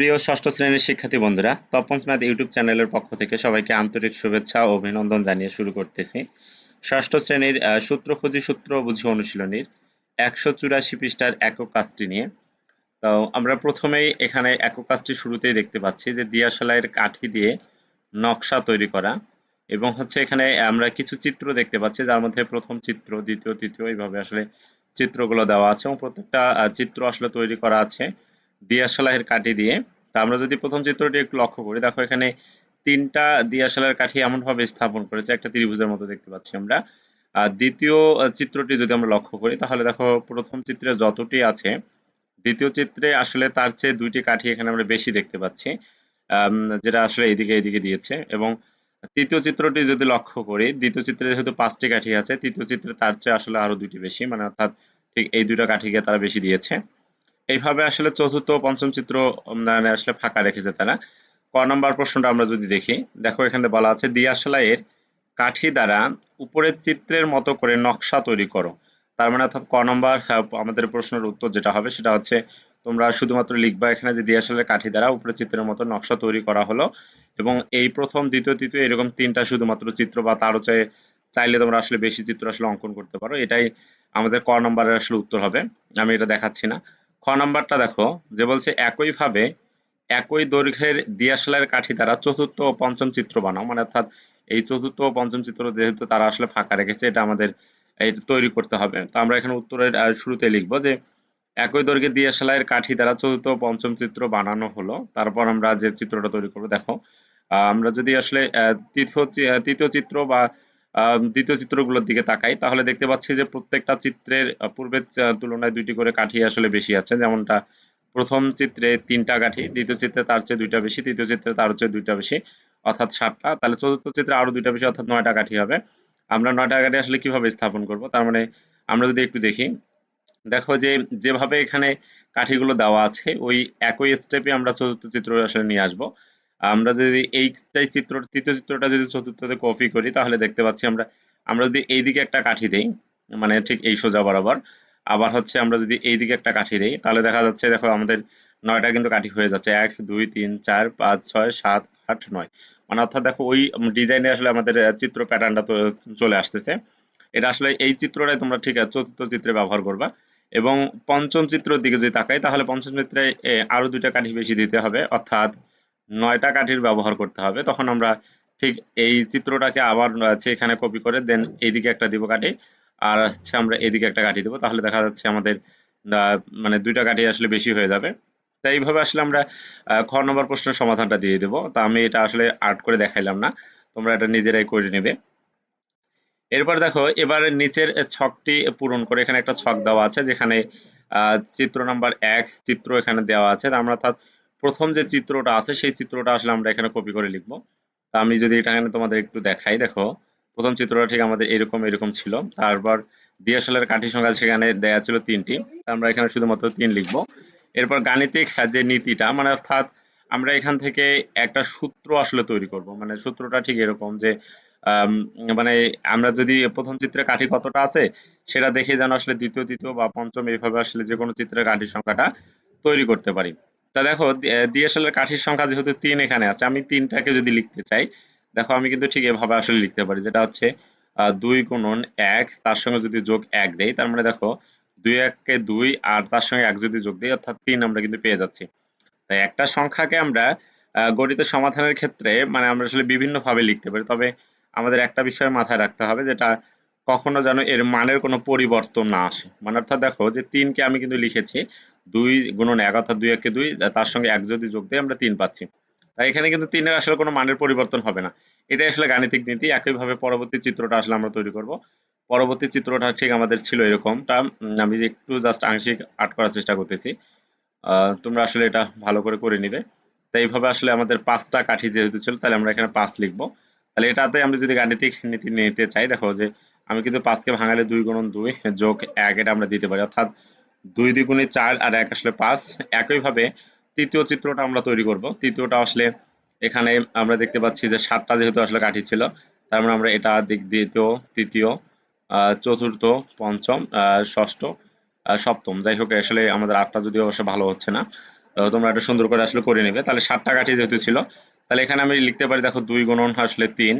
প্রিয় ষষ্ঠ শ্রেণির শিক্ষার্থী বন্ধুরা, তপন ম্যাথ ইউটিউব চ্যানেলের পক্ষ থেকে সবাইকে আন্তরিক শুভেচ্ছা ও অভিনন্দন জানিয়ে শুরু করতেছি। ষষ্ঠ শ্রেণির সূত্র খুঁজি সূত্র বুঝি অনুশীলনীর একশো চুরাশি পৃষ্ঠার একক কাজটি নিয়ে। তো আমরা প্রথমেই এখানে একক কাজটি শুরুতেই দেখতে পাচ্ছি যে দিয়াশালাইয়ের কাঠি দিয়ে নকশা তৈরি করা এবং হচ্ছে এখানে আমরা কিছু চিত্র দেখতে পাচ্ছি, যার মধ্যে প্রথম চিত্র, দ্বিতীয়, তৃতীয়, এইভাবে আসলে চিত্রগুলো দেওয়া আছে এবং প্রত্যেকটা চিত্র আসলে তৈরি করা আছে। দিয়াশালাইয়ের কাঠি দিয়ে। তা আমরা যদি প্রথম চিত্রটি একটু লক্ষ্য করি, দেখো এখানে তিনটা দিয়াশালাইয়ের কাঠি এমন ভাবে স্থাপন করেছে, একটা ত্রিভুজের মতো দেখতে পাচ্ছি আমরা। আর দ্বিতীয় চিত্রটি যদি আমরা লক্ষ্য করি, তাহলে দেখো প্রথম চিত্রে যতটি আছে, দ্বিতীয় চিত্রে আসলে তার চেয়ে দুইটি কাঠি এখানে আমরা বেশি দেখতে পাচ্ছি যেটা আসলে এইদিকে এইদিকে দিয়েছে। এবং তৃতীয় চিত্রটি যদি লক্ষ্য করি, দ্বিতীয় চিত্রে যেহেতু পাঁচটি কাঠি আছে, তৃতীয় চিত্রে তার চেয়ে আসলে আরও দুইটি বেশি মানে অর্থাৎ ঠিক এই দুইটা কাঠিকে তারা বেশি দিয়েছে। এইভাবে আসলে চতুর্থ পঞ্চম চিত্র মানে আসলে ফাঁকা রেখেছে তারা। ক নম্বর প্রশ্নটা আমরা যদি দেখি, দেখো এখানে বলা আছে দিয়াশালাইয়ের কাঠি দ্বারা উপরের চিত্রের মতো করে নকশা তৈরি করো। তার মানে অর্থাৎ ক নম্বর আমাদের প্রশ্নের উত্তর যেটা হবে সেটা হচ্ছে, তোমরা শুধুমাত্র লিখবা এখানে যে দিয়াশালের কাঠি দ্বারা উপরের চিত্রের মতো নকশা তৈরি করা হলো। এবং এই প্রথম, দ্বিতীয়, তৃতীয় এরকম তিনটা শুধুমাত্র চিত্র বা তারও চাই চাইলে তোমরা আসলে বেশি চিত্র আসলে অঙ্কন করতে পারো। এটাই আমাদের ক নম্বরের আসলে উত্তর হবে। আমি এটা দেখাচ্ছি না। খ নাম্বারটা দেখো, যে বলছে, একইভাবে একই দৈর্ঘ্যের দিয়াশালের কাঠি দ্বারা চতুর্থ ও পঞ্চম চিত্র বানাও। মানে অর্থাৎ এই চতুর্থ ও পঞ্চম চিত্র যেহেতু তারা আসলে ফাঁকা রেখেছে, এটা আমাদের তৈরি করতে হবে। তো আমরা এখানে উত্তরের শুরুতে লিখব যে, একই দৈর্ঘ্যের দিয়াশালাইয়ের কাঠি দ্বারা চতুর্থ ও পঞ্চম চিত্র বানানো হলো। তারপর আমরা যে চিত্রটা তৈরি করব, দেখো আমরা যদি আসলে তৃতীয় তৃতীয় চিত্র বা দ্বিতীয় চিত্রগুলোর দিকে তাকাই, তাহলে দেখতে পাচ্ছি যে প্রত্যেকটা চিত্রের পূর্বের তুলনায় দুইটি করে কাঠি আসলে বেশি আছে। যেমনটা প্রথম চিত্রে তিনটা কাঠি, দ্বিতীয় চিত্রে তার চেয়ে দুইটা বেশি, তৃতীয় চিত্রে তার চেয়ে দুইটা বেশি, অর্থাৎ সাতটা। তাহলে চতুর্থ চিত্রে আরও দুইটা বেশি, অর্থাৎ নয়টা কাঠি হবে। আমরা নয়টা কাঠি আসলে কীভাবে স্থাপন করব? তার মানে আমরা যদি একটু দেখি, দেখো যে যেভাবে এখানে কাঠিগুলো দেওয়া আছে, ওই একই স্টেপে আমরা চতুর্থ চিত্র আসলে নিয়ে আসব। আমরা যদি এইটাই চিত্র তৃতীয় চিত্রটা যদি চতুর্থতে কপি করি তাহলে দেখতে পাচ্ছি আমরা আমরা যদি এইদিকে একটা কাঠি দেই মানে ঠিক এই সোজা বরাবর আবার হচ্ছে আমরা যদি এইদিকে একটা কাঠি দেই তাহলে দেখা যাচ্ছে দেখো আমাদের নয়টা কিন্তু কাঠি হয়ে যাচ্ছে এক দুই তিন চার পাঁচ ছয় সাত আট নয়। মানে অর্থাৎ দেখো ওই ডিজাইনে আসলে আমাদের চিত্র প্যাটার্নটা তো চলে আসতেছে। এটা আসলে এই চিত্রটাই তোমরা ঠিক আছে চতুর্থ চিত্রে ব্যবহার করবা। এবং পঞ্চম চিত্রের দিকে যদি তাকাই তাহলে পঞ্চম চিত্রে এ, আরও দুইটা কাঠি বেশি দিতে হবে। অর্থাৎ নয়টা কাঠির ব্যবহার করতে হবে। তখন আমরা ঠিক এই চিত্রটাকে আবার হচ্ছে এখানে কপি করে দেন এইদিকে একটা দিব কাঠি আর হচ্ছে আমরা এদিকে একটা কাঠি দেবো। তাহলে দেখা যাচ্ছে আমাদের মানে দুইটা কাঠি আসলে বেশি হয়ে যাবে। তাই এইভাবে আসলে আমরা খ নম্বর প্রশ্নের সমাধানটা দিয়ে দেবো। তা আমি এটা আসলে আর্ট করে দেখাইলাম না। তোমরা এটা নিজেরাই করে নেবে। এরপর দেখো, এবার নিচের ছকটি পূরণ করে এখানে একটা ছক দেওয়া আছে যেখানে চিত্র নাম্বার এক চিত্র এখানে দেওয়া আছে। আমরা অর্থাৎ প্রথম যে চিত্রটা আছে, সেই চিত্রটা আসলে আমরা এখানে কপি করে লিখব। তা আমি যদি এটা এখানে তোমাদের একটু দেখাই, দেখো, প্রথম চিত্রটা ঠিক আমাদের এরকম এরকম ছিল। তারপর ডিএসএলআর কাঠি সংখ্যা সেখানে দেয়া ছিল তিনটি। আমরা এখানে শুধুমাত্র তিন লিখব। এরপর গাণিতিক যে নীতিটা মানে অর্থাৎ আমরা এখান থেকে একটা সূত্র আসলে তৈরি করব। মানে সূত্রটা ঠিক এরকম যে মানে আমরা যদি প্রথম চিত্রে কাঠি কতটা আছে, সেটা দেখে যেন আসলে দ্বিতীয়, তৃতীয় বা পঞ্চম এইভাবে আসলে যে কোনো চিত্রের কাঠির সংখ্যাটা তৈরি করতে পারি। তা দেখো ডিএসএল এর কাঠির সংখ্যা যেহেতু তিন এখানে আছে, আমি তিনটাকে যদি লিখতে চাই, দেখো আমি কিন্তু ঠিক এভাবে আসলে লিখতে পারি, যেটা হচ্ছে দুই গুণন এক, তার সঙ্গে যদি যোগ এক দেই, তার মানে দেখো, দুই এককে দুই আর তার সঙ্গে এক যদি যোগ দিই, অর্থাৎ তিন আমরা কিন্তু পেয়ে যাচ্ছি। তাই একটা সংখ্যাকে আমরা গণিত সমাধানের ক্ষেত্রে মানে আমরা আসলে বিভিন্ন ভাবে লিখতে পারি, তবে আমাদের একটা বিষয় মাথায় রাখতে হবে, যেটা কখনো যেন এর মানের কোনো পরিবর্তন না আসে। মানে অর্থাৎ দেখো, যে তিনকে আমি কিন্তু লিখেছি দুই গুণন এক অর্থাৎ দুই একে দুই তার সঙ্গে এক যদি যোগ দিই আমরা তিন পাচ্ছি। তাই এখানে কিন্তু তিনের আসলে কোনো মানের পরিবর্তন হবে না। এটা আসলে গাণিতিক নীতি, একইভাবে পরবর্তী চিত্রটা আসলে আমরা তৈরি করব। পরবর্তী চিত্রটা ঠিক আমাদের ছিল এরকমটা। আমি একটু জাস্ট আংশিক আর্ট করার চেষ্টা করতেছি। তোমরা আসলে এটা ভালো করে করে নিবে। তো এইভাবে আসলে আমাদের পাঁচটা কাঠি যেহেতু ছিল, তাহলে আমরা এখানে পাঁচ লিখব। তাহলে এটাতে আমরা যদি গাণিতিক নীতি নিতে চাই, দেখো যে আমি কিন্তু পাঁচকে ভাঙালে দুই গুণন দুই যোগ এক, এটা আমরা দিতে পারি। অর্থাৎ দুই দ্বিগুণে চার আর এক আসলে পাঁচ। একইভাবে তৃতীয় চিত্রটা আমরা তৈরি করব। তৃতীয়টা আসলে এখানে আমরা দেখতে পাচ্ছি যে সাতটা যেহেতু আসলে কাঠি ছিল, তার মানে আমরা এটা দিক দ্বিতীয়, তৃতীয় চতুর্থ, পঞ্চম ষষ্ঠ সপ্তম। যাই হোক, আসলে আমাদের আটটা যদিও অবশ্য ভালো হচ্ছে না তোমরা এটা সুন্দর করে আসলে করে নেবে। তাহলে সাতটা কাঠি যেহেতু ছিল, তাহলে এখানে আমি লিখতে পারি, দেখো, দুই গুণন আসলে তিন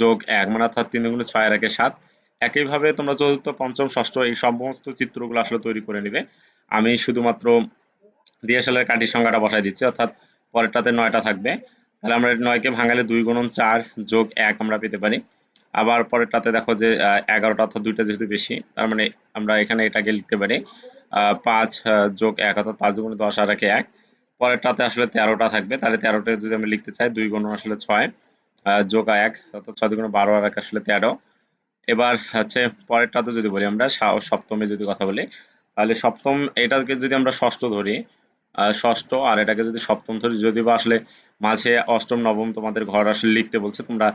যোগ এক মানে অর্থাৎ তিন গুণ ছয় আর একে সাত। একইভাবে তোমরা চতুর্থ, পঞ্চম, ষষ্ঠ এই সমস্ত চিত্রগুলো আসলে তৈরি করে নিবে। আমি শুধুমাত্র দিয়াশালের কাঠির সংখ্যাটা বসাই দিচ্ছি, অর্থাৎ পরেরটাতে নয়টা থাকবে। তাহলে আমরা নয়কে ভাঙালে দুই গুণন চার যোগ এক আমরা পেতে পারি। আবার পরেরটাতে দেখো যে এগারোটা অর্থাৎ দুইটা যেহেতু বেশি, তার মানে আমরা এখানে এটাকে লিখতে পারি পাঁচ যোগ এক অর্থাৎ পাঁচ দুগুণে দশ আর একে এক। পরেরটাতে আসলে তেরোটা থাকবে, তাহলে তেরোটা যদি আমি লিখতে চাই, দুই গুণ আসলে ছয় যোগ এক অর্থাৎ ছয় দুগুণে বারো আর এক আসলে তেরো। এবার হচ্ছে পরেরটাতে যদি বলি আমরা সপ্তমে যদি কথা বলি, তাহলে সপ্তম, এটাকে যদি আমরা ষষ্ঠ ধরি ষষ্ঠ আর এটাকে যদি সপ্তম ধরি, যদি বা আসলে মাঝে অষ্টম, নবম তোমাদের ঘর আসলে লিখতে বলছে, তোমরা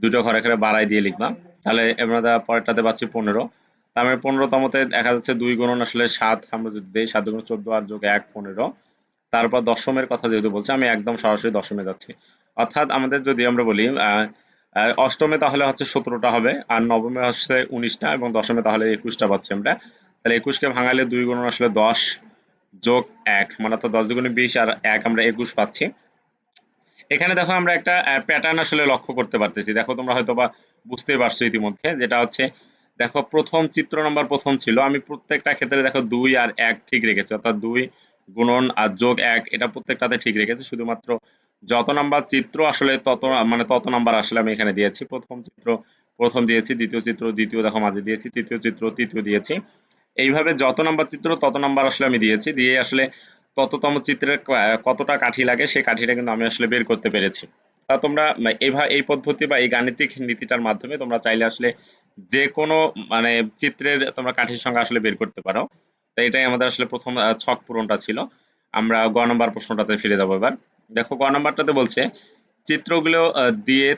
দুটো ঘর এখানে বাড়াই দিয়ে লিখবা। তাহলে আমরা পরেরটাতে পাচ্ছি পনেরো। তার মানে পনেরোতমতে দেখা যাচ্ছে দুই গুণন আসলে সাত, আমরা যদি দিই, সাত গুণ চোদ্দ আর যোগ এক, পনেরো। তারপর দশমের কথা যেহেতু বলছে, আমি একদম সরাসরি দশমে যাচ্ছি। অর্থাৎ আমাদের যদি আমরা বলি অষ্টমে তাহলে হচ্ছে সতেরোটা হবে, আর নবমে হচ্ছে উনিশটা এবং দশমে তাহলে একুশটা পাচ্ছি আমরা। তাহলে একুশকে ভাঙালে দুই গুণ আসলে দশ যোগ এক মানে তো দশ দুগুণে বিশ আর এক আমরা একুশ পাচ্ছি। এখানে দেখো আমরা একটা প্যাটার্ন আসলে লক্ষ্য করতে পারতেছি। দেখো তোমরা হয়তো বা বুঝতে পারছ ইতিমধ্যে, যেটা হচ্ছে, দেখো প্রথম চিত্র নম্বর প্রথম ছিল। আমি প্রত্যেকটা ক্ষেত্রে দেখো দুই আর এক ঠিক রেখেছি, অর্থাৎ দুই গুণন আর যোগ এক, এটা প্রত্যেকটাতে ঠিক রেখেছি। শুধুমাত্র যত নাম্বার চিত্র আসলে তত মানে তত নাম্বার আসলে আমি এখানে দিয়েছি। প্রথম চিত্র, প্রথম দিয়েছি, দ্বিতীয় চিত্র, দ্বিতীয় দেখো মাঝে দিয়েছি, তৃতীয় চিত্র, তৃতীয় দিয়েছি। এইভাবে যত নাম্বার চিত্র, তত নাম্বার আসলে আমি দিয়েছি। দিয়ে আসলে তততম চিত্রের কতটা কাঠি লাগে, সেই কাঠিটা কিন্তু আমি আসলে বের করতে পেরেছি। তা তোমরা এইভাবে এই পদ্ধতি বা এই গাণিতিক নীতিটার মাধ্যমে তোমরা চাইলে আসলে যে কোনো মানে চিত্রের তোমরা কাঠির সংখ্যা আসলে বের করতে পারো। তো এটাই আমাদের আসলে প্রথম ছক পূরণটা ছিল। আমরা গ নম্বর প্রশ্নটাতে ফিরে যাব এবার। দেখো গ নম্বরটাতে বলছে, চিত্রগুলো দিয়ে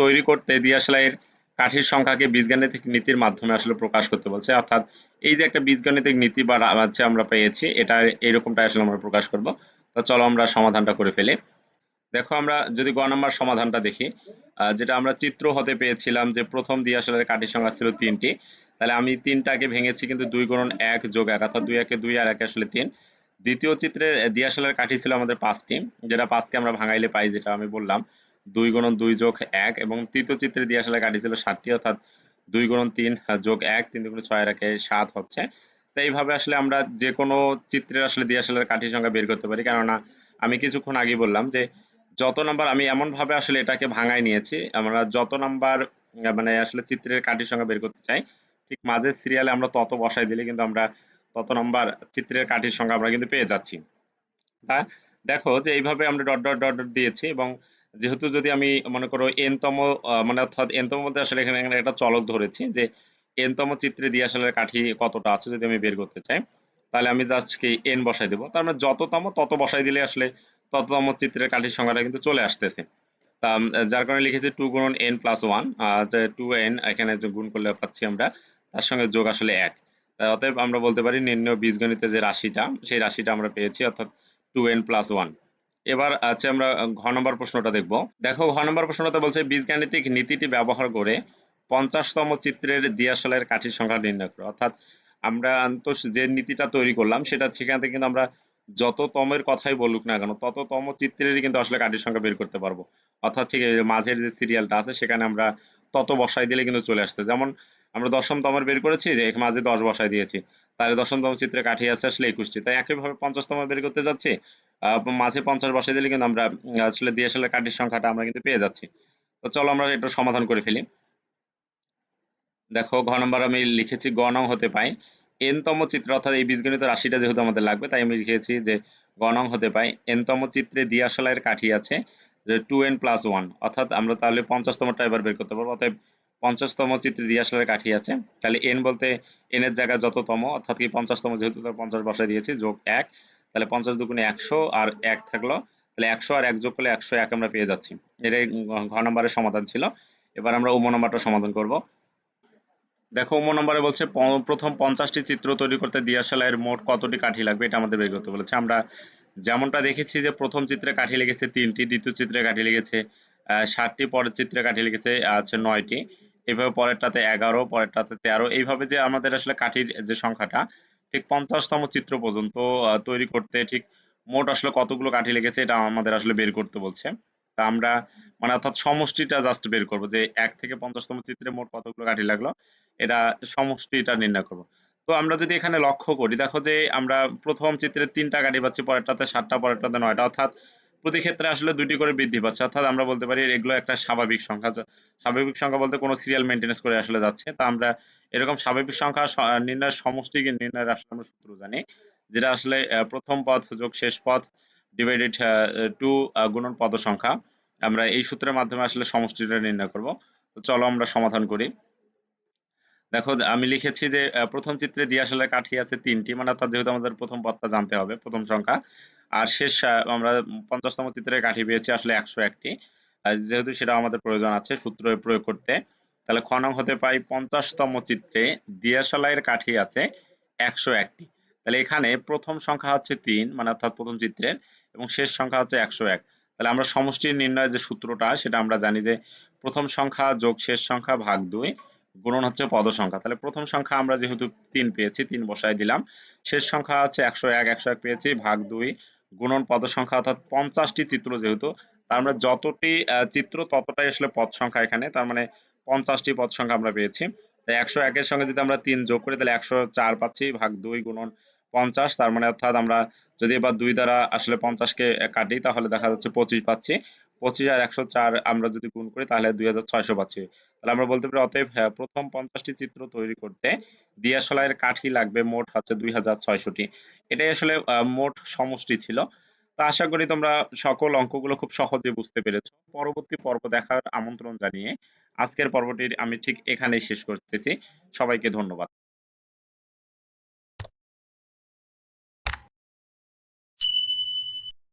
তৈরি করতে দিয়াশালাইয়ের কাঠির সংখ্যাকে বীজগাণিতিক নীতির মাধ্যমে আসলে প্রকাশ করতে বলছে। অর্থাৎ এই যে একটা বীজগাণিতিক নীতি বা হচ্ছে আমরা পেয়েছি, এটা এইরকমটা আসলে আমরা প্রকাশ করব। তো চলো আমরা সমাধানটা করে ফেলি। দেখো, আমরা যদি গ নম্বর সমাধানটা দেখি যেটা আমরা চিত্র হতে পেয়েছিলাম যে প্রথম দিয়াশালের কাঠির সংখ্যা ছিল তিনটি, তাহলে আমি তিনটাকে ভেঙেছি, কিন্তু দুই গুণন এক যোগ এক, অর্থাৎ দুই একে দুই আর এক আসলে তিন। দ্বিতীয় চিত্রে দিয়াশালের কাঠি ছিল আমাদের পাঁচটি, যেটা পাঁচকে আমরা ভাঙাইলে পাই, যেটা আমি বললাম। দুই গুণন দুই যোগ এক, এবং তৃতীয় চিত্রে দিয়াশালের কাঠি ছিল সাতটি, অর্থাৎ দুই গুণন তিন যোগ এক, তিন দুগুণ ছয় একে সাত হচ্ছে। তো এইভাবে আসলে আমরা যে কোনো চিত্রের আসলে দিয়াশালের কাঠির সংখ্যা বের করতে পারি, কেননা আমি কিছুক্ষণ আগে বললাম যে, যত নাম্বার আমি এমন ভাবে আসলে এটাকে ভাঙাই নিয়েছি, আমরা যত নাম্বার মানে আসলে চিত্রের কাঠির সংখ্যা বের করতে চাই, ঠিক মাঝের সিরিয়ালে আমরা তত বসাই দিলে কিন্তু আমরা তত নম্বর চিত্রের কাঠির সংখ্যা আমরা কিন্তু পেয়ে যাচ্ছি। তা দেখো যে এইভাবে আমরা ডট ডট ডট দিয়েছি এবং যেহেতু যদি আমি মনে করো এনতম মানে অর্থাৎ এনতম বলতে আসলে এখানে এখানে একটা চলক ধরেছি যে এনতম চিত্রে দিয়ে আসলে কাঠি কতটা আছে যদি আমি বের করতে চাই, তাহলে আমি জাস্ট কি এন বসাই দেবো। তার মানে যততম তত বসাই দিলে আসলে তততম চিত্রের কাঠির সংখ্যাটা কিন্তু চলে আসতেছে। তা যার কারণে লিখেছি টু গুণন এন প্লাস ওয়ান যে টু এন এখানে গুণ করলে পাচ্ছি আমরা, তার সঙ্গে যোগ আসলে এক। অতএব আমরা বলতে পারি নির্ণয় বীজগণিতের যে রাশিটা, সেই রাশিটা আমরা পেয়েছি, অর্থাৎ টু এন প্লাস ওয়ান এবার আছে আমরা ঘ নম্বর প্রশ্নটা দেখব। দেখো, ঘ নম্বর প্রশ্নটা বলছে, বীজগাণিতিক নীতিটি ব্যবহার করে পঞ্চাশতম চিত্রের দিয়াশালের কাঠির সংখ্যা নির্ণয় করো। অর্থাৎ আমরা তো যে নীতিটা তৈরি করলাম, সেটা সেখান থেকে কিন্তু আমরা যত তমের কথাই বলুক না কেন তত তম চিত্রেরই কিন্তু আসলে কাঠির সংখ্যা বের করতে পারব। অর্থাৎ ঠিক মাঝের যে সিরিয়ালটা আছে, সেখানে আমরা তত বসাই দিলে কিন্তু চলে আসছে যেমন আমরা দশম তমের বের করেছি যে মাঝে দশ বসায় দিয়েছি। তাহলে দশম তম চিত্রে কাঠি আছে আসলে একুশটি। তাই একইভাবে পঞ্চাশতম বের করতে যাচ্ছি মাঝে পঞ্চাশ বসাই দিলে কিন্তু আমরা আসলে দিয়ে আসলে কাঠির সংখ্যাটা আমরা কিন্তু পেয়ে যাচ্ছি। তো চলো আমরা এটা সমাধান করে ফেলি। দেখো, ঘ নম্বর আমি লিখেছি, গ নং হতে পাই এনতম চিত্র অর্থাৎ এই বীজগণিত রাশিটা যেহেতু আমাদের লাগবে, তাই আমি লিখেছি যে গ নং হতে পাই এনতম চিত্রে দিয়াশালাইয়ের কাঠি আছে যে টু এন প্লাস ওয়ান অর্থাৎ আমরা তাহলে পঞ্চাশতমটা এবার বের করতে পারব। অতএব পঞ্চাশতম চিত্রে দিয়াশালের কাঠি আছে। তাহলে এন বলতে এন এর জায়গায় যততম, অর্থাৎ কি পঞ্চাশতম যেহেতু তার পঞ্চাশ বসায় দিয়েছি, যোগ এক, তাহলে পঞ্চাশ দুগুণে একশো আর এক থাকল। তাহলে একশো আর এক যোগ করলে একশো এক আমরা পেয়ে যাচ্ছি। এটাই ঘ নম্বরের সমাধান ছিল। এবার আমরা উম নম্বরটা সমাধান করব। দেখো, উম নম্বরে বলছে প্রথম পঞ্চাশটি চিত্র তৈরি করতে দিয়াশালাইয়ের মোট কতটি কাঠি লাগবে, এটা আমাদের বের করতে বলেছে। আমরা যেমনটা দেখেছি যে প্রথম চিত্রে কাঠি লেগেছে তিনটি, দ্বিতীয় চিত্রে কাঠি লেগেছে ষাটটি, পরের চিত্রে কাঠি লেগেছে আছে নয়টি। এইভাবে পরেরটাতে এগারো, পরেরটাতে তেরো। এইভাবে যে আমাদের আসলে কাঠির যে সংখ্যাটা, ঠিক পঞ্চাশতম চিত্র পর্যন্ত তৈরি করতে ঠিক মোট আসলে কতগুলো কাঠি লেগেছে এটা আমাদের আসলে বের করতে বলছে। তা আমরা মানে অর্থাৎ সমষ্টিটা জাস্ট বের করব যে এক থেকে পঞ্চাশতম চিত্রে মোট কতগুলো কাঠি লাগল, এটা সমষ্টিটা নির্ণয় করব। তো আমরা যদি এখানে লক্ষ্য করি, দেখো যে আমরা প্রথম চিত্রে তিনটা কাঠি পাচ্ছি, পরেরটাতে সাতটা, পরেরটাতে নয়টা। অর্থাৎ প্রতি ক্ষেত্রে আসলে দুটি করে বৃদ্ধি পাচ্ছে। অর্থাৎ আমরা বলতে পারি এগুলো একটা স্বাভাবিক সংখ্যা। স্বাভাবিক সংখ্যা বলতে কোনো সিরিয়াল মেনটেন্স করে আসলে যাচ্ছে। তা আমরা এরকম স্বাভাবিক সংখ্যা নির্ণয়ের সমষ্টি নির্ণয়ের আসলে আমরা সূত্র জানি। যেটা আসলে প্রথম পদ যোগ শেষ পদ ডিভাইডেড টু গুণন পদ সংখ্যা। আমরা এই সূত্রের মাধ্যমে আসলে সমষ্টিটা নির্ণয় করব। তো চলো আমরা সমাধান করি। দেখো, আমি লিখেছি যে প্রথম চিত্রে দিয়ে আসলে কাঠি আছে তিনটি। মানে অর্থাৎ যেহেতু আমাদের প্রথম পদটা জানতে হবে, প্রথম সংখ্যা। আর শেষ আমরা পঞ্চাশতম চিত্রে কাঠি পেয়েছি আসলে একশো একটি। যেহেতু সেটা আমাদের প্রয়োজন আছে সূত্র প্রয়োগ করতে, তাহলে খ নং হতে পাই পঞ্চাশতম চিত্রে দিয়াশালাইয়ের কাঠি আছে একশো একটি। তাহলে এখানে প্রথম সংখ্যা হচ্ছে তিন মানে অর্থাৎ প্রথম চিত্রের, এবং শেষ সংখ্যা হচ্ছে একশো এক। তাহলে আমরা সমষ্টি নির্ণয়ের যে সূত্রটা, সেটা আমরা জানি যে প্রথম সংখ্যা যোগ শেষ সংখ্যা ভাগ দুই, গুণন হচ্ছে পদ সংখ্যা তাহলে প্রথম সংখ্যা আমরা যেহেতু তিন পেয়েছি, তিন বসায় দিলাম, শেষ সংখ্যা আছে একশো এক একশো এক পেয়েছি, ভাগ দুই গুণন পদ সংখ্যা অর্থাৎ পঞ্চাশটি চিত্র যেহেতু, তার মানে যতটি চিত্র ততটাই আসলে পদ সংখ্যা এখানে, তার মানে পঞ্চাশটি পদ সংখ্যা আমরা পেয়েছি। তাই একশো একের সঙ্গে যদি আমরা তিন যোগ করি, তাহলে একশো চার পাচ্ছি, ভাগ দুই গুণন পঞ্চাশ, তার মানে অর্থাৎ আমরা যদি এবার দুই দ্বারা আসলে পঞ্চাশকে কাটি, তাহলে দেখা যাচ্ছে পঁচিশ পাচ্ছি। পঁচিশ আর একশো চার আমরা যদি গুণ করি তাহলে দুই হাজার ছয়শো পাচ্ছি। তাহলে আমরা বলতে পারি অতএব হ্যাঁ, প্রথম পঞ্চাশটি চিত্র তৈরি করতে দিয়াশলাইয়ের কাঠি লাগবে মোট হচ্ছে দুই হাজার ছয়শটি। এটাই আসলে মোট সমষ্টি ছিল। তো আশা করি তোমরা সকল অঙ্কগুলো খুব সহজে বুঝতে পেরেছ। পরবর্তী পর্ব দেখার আমন্ত্রণ জানিয়ে আজকের পর্বটি আমি ঠিক এখানেই শেষ করতেছি। সবাইকে ধন্যবাদ।